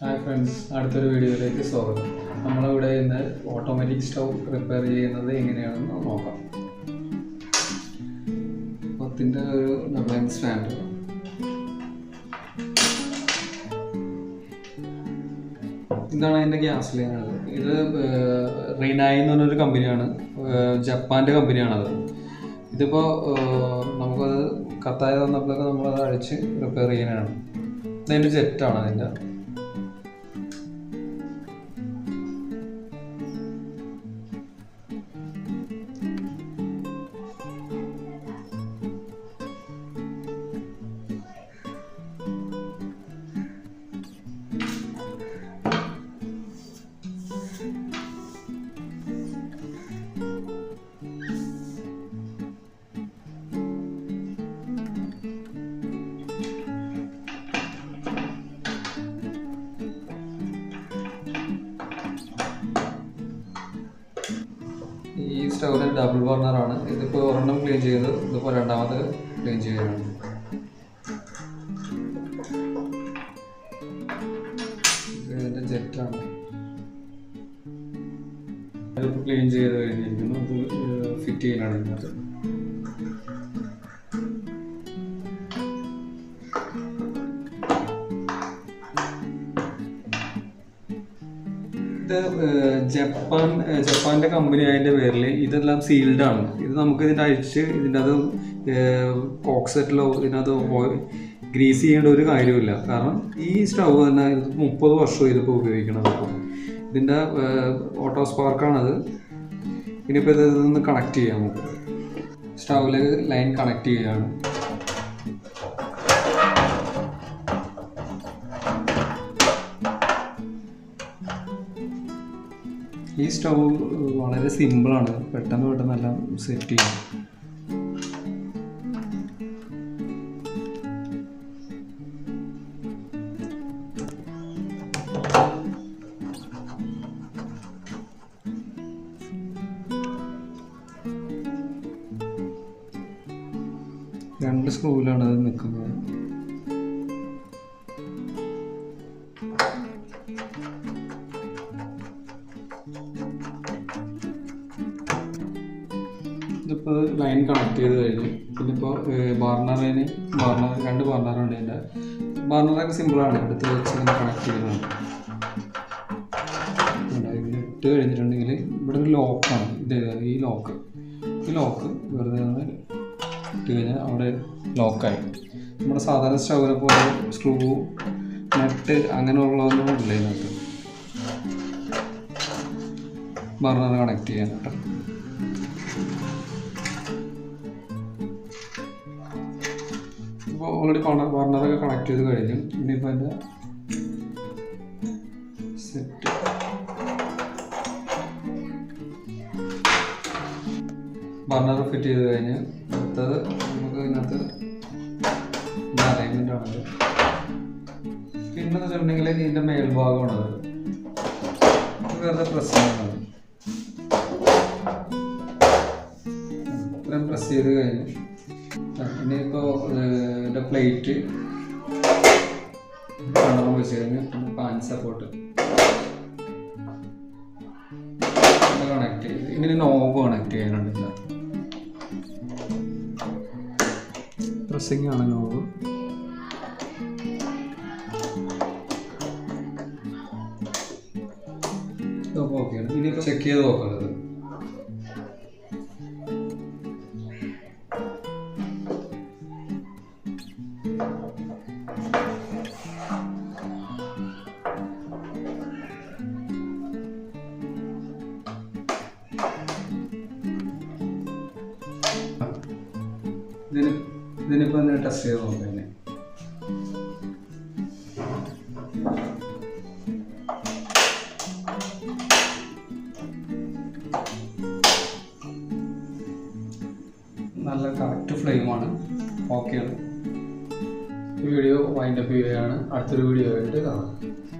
Hi friends അടുത്തൊരു വീഡിയോയിലേക്ക് സ്വാഗതം. നമ്മളിവിടെ ഇന്ന് ഓട്ടോമാറ്റിക് സ്റ്റൗ റിപ്പയർ ചെയ്യുന്നത് എങ്ങനെയാണെന്ന് നോക്കാം. പത്തിന്റെ ഒരു ഡബിൾ സ്റ്റാൻഡ് ഇതാണ് അതിന്റെ ഗ്യാസ് ലൈനാണ് ഇത് റീനായി എന്ന് പറഞ്ഞൊരു കമ്പനിയാണ് ജപ്പാന്റെ കമ്പനിയാണത് ഇതിപ്പോൾ നമുക്കത് കത്തായ തന്നപ്പോഴൊക്കെ നമ്മളത് അഴിച്ച് റിപ്പയർ ചെയ്യാനാണ് ഇതിന്റെ ജെറ്റാണ് അതിന്റെ ഈ സ്റ്റൗവിന് ഡബിൾ ബർണറാണ് ഇതിപ്പോൾ ഒരെണ്ണം ക്ലീൻ ചെയ്ത് ഇതിപ്പോൾ രണ്ടാമത് ക്ലീൻ ചെയ്യുകയാണ്. ഇത് ഇതിന്റെ ജെറ്റാണ് ക്ലീൻ ചെയ്ത് കഴിഞ്ഞിരിക്കുന്നു. ഇത് ഫിറ്റ് ചെയ്യാനാണ് ഇതിനകത്ത്. ഇത് ജപ്പാൻ ജപ്പാന്റെ കമ്പനി അതിന്റെ പേരിൽ ഇതെല്ലാം സീൽഡ് ആണ്. ഇത് നമുക്ക് ഇതിന്റെ അഴിച്ച് ഇതിന്റെ അത് കോക്സെറ്റിലോ ഇതിനകത്ത് ഗ്രീസ് ചെയ്യേണ്ട ഒരു കാര്യമില്ല കാരണം ഈ സ്റ്റൗ തന്നെ മുപ്പത് വർഷം ഇതിപ്പോൾ ഉപയോഗിക്കണത് ഇപ്പോൾ ഇതിന്റെ ഓട്ടോ സ്പാർക്കാണത് ഇനിയിപ്പോൾ ഇത് കണക്ട് ചെയ്യാം നമുക്ക്. സ്റ്റൗവിലേക്ക് ലൈൻ കണക്ട് ചെയ്യുകയാണ് സ്റ്റൗ വളരെ സിമ്പിളാണ്. പെട്ടെന്ന് പെട്ടെന്ന് എല്ലാം സെറ്റ് ചെയ്യാം. രണ്ട് സ്ക്രൂവിലാണ് അത് നിൽക്കുന്നത്. ഇതിപ്പോൾ ലൈൻ കണക്ട് ചെയ്ത് കഴിഞ്ഞു. പിന്നെ ഇപ്പോൾ ബാർണറിന് ബാർണർ രണ്ട് ബാർണറുണ്ട് എന്റെ ബാർണറൊക്കെ സിമ്പിളാണ് എടുത്ത് വെച്ച് ഇങ്ങനെ കണക്ട് ഇതിൽ ഇട്ട് കഴിഞ്ഞിട്ടുണ്ടെങ്കിൽ ഇവിടെ ഒരു ലോക്കാണ് ഇത് ഈ ലോക്ക് ഈ ലോക്ക് വെറുതെ ഒന്ന് ഇട്ട് കഴിഞ്ഞാൽ അവിടെ ലോക്കായി നമ്മുടെ സാധാരണ സ്റ്റൗവിനെ പോലെ സ്ക്രൂ നട്ട് അങ്ങനെയുള്ളതൊന്നും ഇല്ല ഇതിനകത്ത്. ബർണർ കണക്ട് ചെയ്യാൻ. കേട്ടോ ഇപ്പോൾ കോർണർ കോർണറൊക്കെ കണക്ട് ചെയ്ത് കഴിഞ്ഞു. ഇനിയിപ്പോൾ എന്റെ സെറ്റ് ബർണർ ഫിറ്റ് ചെയ്ത് കഴിഞ്ഞ് അടുത്തത് നമുക്ക് ഇതിനകത്ത് അലൈൻമെന്റ് ആണത് പിന്നെ വെച്ചിട്ടുണ്ടെങ്കിൽ ഇതിന്റെ മേൽഭാഗമാണത് വേറെ പ്രസ് ചെയ്യുന്നത് ഇത്രയും പ്രസ് ചെയ്ത് കഴിഞ്ഞ്. ഇനിയിപ്പോൾ ഇതിന്റെ പ്ലേറ്റ് രണ്ടെണ്ണം വെച്ച് കഴിഞ്ഞ് പാൻ സപ്പോർട്ട് കണക്ട് ചെയ്ത്. ഇങ്ങനെ നോബ് കണക്ട് ചെയ്യാനുണ്ട് പ്രസിംഗ് ആണ് നോബ് ഓക്കെയാണ് ഇനിയിപ്പോൾ ചെക്ക് ചെയ്ത് നോക്കുന്നത് ഇതിന് ഇതിനിപ്പോൾ ഒന്ന് ടെസ്റ്റ് ചെയ്ത് നോക്കാം. നല്ല കറക്റ്റ് ഫ്ലെയിമാണ് ഓക്കെയാണ് ഈ വീഡിയോ വൈൻഡപ്പ് ചെയ്യുകയാണ്. അടുത്തൊരു വീഡിയോ ആയിട്ട് കാണാം.